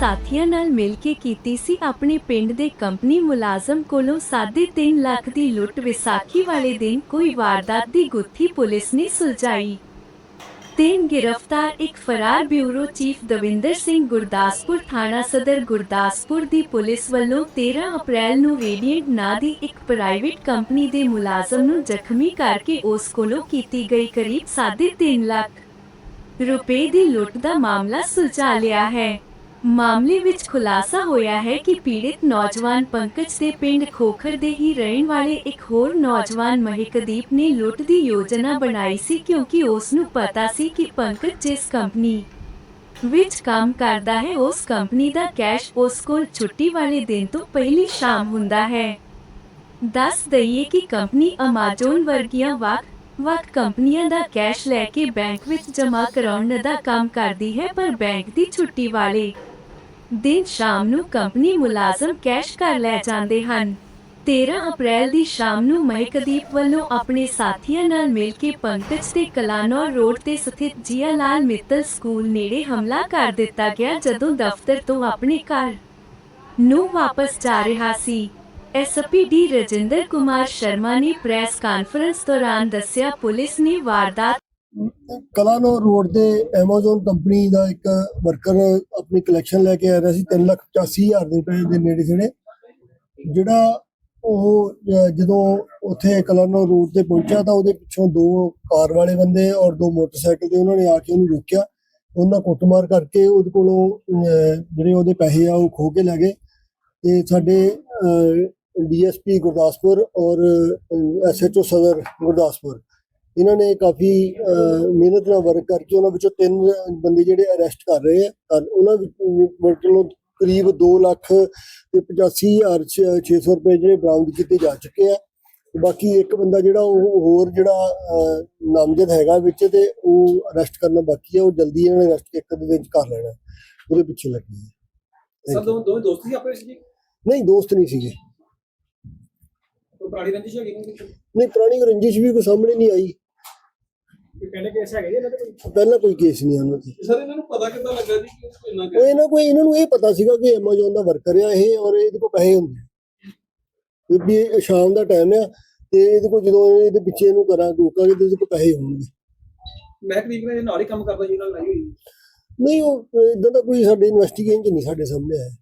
ਸਾਥੀਆਂ ਨਾਲ ਮਿਲ ਕੇ ਕੀਤੀ ਸੀ, ਆਪਣੇ ਪਿੰਡ ਦੇ ਕੰਪਨੀ ਮੁਲਾਜ਼ਮ ਕੋਲੋਂ 3.5 ਲੱਖ ਦੀ ਲੁੱਟ ਵਿਸਾਖੀ ਵਾਲੇ ਦਿਨ ਕੋਈ ਵਾਰਦਾਤ ਦੀ ਗੁੱਥੀ ਪੁਲਿਸ ਨੇ ਸੁਲਝਾਈ। ਤਿੰਨ ਗ੍ਰਿਫਤਾਰ, ਇੱਕ ਫਰਾਰ ਬਿਊਰੋ ਚੀਫ ਦਵਿੰਦਰ ਸਿੰਘ ਗੁਰਦਾਸਪੁਰ ਥਾਣਾ ਸਦਰ ਗੁਰਦਾਸਪੁਰ ਦੀ ਪੁਲਿਸ ਵੱਲੋਂ 13 ਅਪ੍ਰੈਲ ਨੂੰ ਰੇਡੀਐਂਟ ਨਾਂ ਦੀ ਇੱਕ ਪ੍ਰਾਈਵੇਟ ਕੰਪਨੀ ਦੇ ਮੁਲਾਜ਼ਮ ਨੂੰ ਜ਼ਖਮੀ ਕਰਕੇ ਉਸ ਕੋਲੋਂ ਕੀਤੀ ਗਈ ਕਰੀਬ 3.5 ਲੱਖ ਰੁਪਏ ਦੀ ਲੁੱਟ ਦਾ ਮਾਮਲਾ ਸੁਲਝਾ ਲਿਆ ਹੈ। ਮਾਮਲੇ ਵਿੱਚ ਖੁਲਾਸਾ ਹੋਇਆ ਹੈ ਕਿ ਪੀੜਿਤ ਨੌਜਵਾਨ ਪੰਕਜ ਦੇ ਪਿੰਡ ਖੋਖਰ ਦੇ ਹੀ ਰਹਿਣ ਵਾਲੇ ਇੱਕ ਹੋਰ ਨੌਜਵਾਨ ਮਹਿਕਦੀਪ ਨੇ ਲੁੱਟ ਦੀ ਯੋਜਨਾ ਬਣਾਈ ਸੀ ਕਿਉਂਕਿ ਉਸ ਨੂੰ ਪਤਾ ਸੀ ਕਿ ਪੰਕਜ ਜਿਸ ਕੰਪਨੀ ਵਿੱਚ ਕੰਮ ਕਰਦਾ ਹੈ, ਉਸ ਕੰਪਨੀ ਦਾ ਕੈਸ਼ ਉਸ ਕੋਲ ਛੁੱਟੀ ਵਾਲੇ ਦਿਨ ਤੋਂ ਪਹਿਲੀ ਸ਼ਾਮ ਹੁੰਦਾ ਹੈ। ਦੱਸ ਦਈਏ ਕਿ ਕੰਪਨੀ ਅਮਾਜ਼ਨ ਵਰਗੀਆਂ ਵੱਖ ਵੱਖ ਕੰਪਨੀਆਂ ਦਾ ਕੈਸ਼ ਲੈ ਕੇ ਬੈਂਕ ਵਿੱਚ ਜਮ੍ਹਾਂ ਕਰਾਉਣ ਦਾ ਕੰਮ ਕਰਦੀ ਹੈ, ਪਰ ਬੈਂਕ ਦੀ ਛੁੱਟੀ ਵਾਲੇ ਦਿਨ ਸ਼ਾਮ ਨੂੰ ਕੰਪਨੀ ਮੁਲਾਜ਼ਮ ਕੈਸ਼ ਕਰ ਲੈ ਜਾਂਦੇ ਹਨ। 13 ਅਪ੍ਰੈਲ ਦੀ ਸ਼ਾਮ ਨੂੰ ਮਹਿਕਦੀਪ ਵੱਲੋਂ ਆਪਣੇ ਸਾਥੀਆਂ ਨਾਲ ਮਿਲ ਕੇ ਪੰਕਜ ਤੇ ਕਲਾਨੌਰ ਰੋਡ ਤੇ ਸਥਿਤ ਜੀਆ ਲਾਲ ਮਿੱਤਲ ਸਕੂਲ ਨੇੜੇ ਹਮਲਾ ਕਰ ਦਿੱਤਾ ਗਿਆ ਜਦੋਂ ਦਫ਼ਤਰ ਤੋਂ ਆਪਣੇ ਘਰ ਨੂੰ ਵਾਪਸ ਜਾ ਰਿਹਾ ਸੀ। ਐਸਪੀ ਡੀ ਰਜਿੰਦਰ ਕੁਮਾਰ ਸ਼ਰਮਾ ਨੇ ਪ੍ਰੈਸ ਕਾਨਫਰੰਸ ਦੌਰਾਨ ਦੱਸਿਆ, ਪੁਲਿਸ ਨੇ ਵਾਰਦਾਤ ਕਲਾਨੌਰ ਰੋਡ ਤੇ Amazon ਕੰਪਨੀ ਦਾ ਇੱਕ ਵਰਕਰ ਆਪਣੀ ਕਲੈਕਸ਼ਨ ਲੈ ਕੇ ਆ ਰਿਹਾ ਸੀ 385000 ਦੇ ਰੁਪਏ ਦੇ ਨੇੜੇ ਜਿਹੜੇ ਜਿਹੜਾ ਉਹ ਜਦੋਂ ਉੱਥੇ ਕਲਾਨੌਰ ਰੋਡ ਤੇ ਪਹੁੰਚਿਆ ਤਾਂ ਉਹਦੇ ਪਿੱਛੋਂ ਦੋ ਕਾਰ ਵਾਲੇ ਬੰਦੇ ਔਰ ਦੋ ਮੋਟਰਸਾਈਕਲ ਤੇ ਉਹਨਾਂ ਨੇ ਆ ਕੇ ਉਹਨੂੰ ਰੋਕਿਆ। ਉਹਨਾਂ ਕੁੱਟਮਾਰ ਕਰਕੇ ਉਹਦੇ ਕੋਲੋਂ ਜਿਹੜੇ ਉਹਦੇ ਪੈਸੇ ਆ ਉਹ ਖੋ ਕੇ ਲੈ ਗਏ। ਤੇ ਸਾਡੇ ਡੀਐਸਪੀ ਗੁਰਦਾਸਪੁਰ ਔਰ ਐਸਐਚਓ ਸਦਰ ਗੁਰਦਾਸਪੁਰ ਇਹਨਾਂ ਨੇ ਕਾਫੀ ਮਿਹਨਤ ਨਾਲ ਵਰਕ ਕਰਕੇ ਉਹਨਾਂ ਵਿੱਚੋਂ ਤਿੰਨ ਬੰਦੇ ਜਿਹੜੇ ਅਰੈਸਟ ਕਰ ਰਹੇ ਆ। ਉਹਨਾਂ ਵਿੱਚੋਂ ਕਰੀਬ 2 ਲੱਖ ਤੇ 85600 ਰੁਪਏ ਜਿਹੜੇ ਬਰਾਮਦ ਕੀਤੇ ਜਾ ਚੁੱਕੇ ਆ। ਬਾਕੀ ਇੱਕ ਬੰਦਾ ਜਿਹੜਾ ਉਹ ਹੋਰ ਜਿਹੜਾ ਨਾਮਜ਼ਦ ਹੈਗਾ ਵਿੱਚ ਤੇ ਉਹ ਅਰੈਸਟ ਕਰਨਾ ਬਾਕੀ ਹੈ ਉਹ ਜਲਦੀ ਇਹਨਾਂ ਨੇ ਅਰੈਸਟ ਇੱਕ ਅੱਧੇ ਦਿਨ ਚ ਕਰ ਲੈਣਾ। ਉਹਦੇ ਪਿੱਛੇ ਲੱਗੀ ਹੈ ਸਰ ਦੋ ਦੋਵੇਂ ਦੋਸਤ ਸੀ ਆਪੇ ਵਿੱਚ ਜੀ? ਨਹੀਂ ਦੋਸਤ ਨਹੀਂ ਸੀਗੇ। ਪੁਰਾਣੀ ਰੰਜਿਸ਼ ਹੈਗੀ? ਨਹੀਂ ਪੁਰਾਣੀ ਰੰਜਿਸ਼ ਵੀ ਕੋਈ ਸਾਹਮਣੇ ਨਹੀਂ ਆਈ। ਪਹਿਲੇ ਕੇਸ ਹੈਗੇ ਜੀ ਇਹਨਾਂ ਦੇ ਕੋਈ? ਪਹਿਲਾਂ ਕੋਈ ਕੇਸ ਨਹੀਂ ਉਹਨਾਂ ਤੇ ਸਰ ਇਹਨਾਂ ਨੂੰ ਪਤਾ ਕਿੱਦਾਂ ਲੱਗਾ ਜੀ ਕਿ ਇੰਨਾ ਉਹ ਇਹਨਾਂ ਕੋਈ ਇਹਨਾਂ ਨੂੰ ਇਹ ਪਤਾ ਸੀਗਾ ਕਿ Amazon ਦਾ ਵਰਕਰ ਆ ਇਹ ਔਰ ਇਹਦੇ ਕੋਲ ਪੈਸੇ ਹੁੰਦੇ ਵੀ ਇਹ ਸ਼ਾਮ ਦਾ ਟਾਈਮ ਆ ਤੇ ਇਹਦੇ ਕੋਲ ਜਦੋਂ ਇਹਦੇ ਪਿੱਛੇ ਇਹਨੂੰ ਕਰਾਂ ਰੋਕਾਂਗੇ ਤੇ ਇਹਦੇ ਕੋਲ ਪੈਸੇ ਹੋਣਗੇ। ਮਹਿਕਦੀਪ ਨੇ ਨਾਲ ਹੀ ਕੰਮ ਕਰਦਾ ਜੀ ਨਾਲ ਲਾਈ ਹੋਈ। ਨਹੀਂ ਉਹ ਇਦਾਂ ਦਾ ਕੋਈ ਸਾਡੇ ਇਨਵੈਸਟੀਗੇਸ਼ਨ ਚ ਨਹੀਂ ਸਾਡੇ ਸਾਹਮਣੇ ਆਇਆ।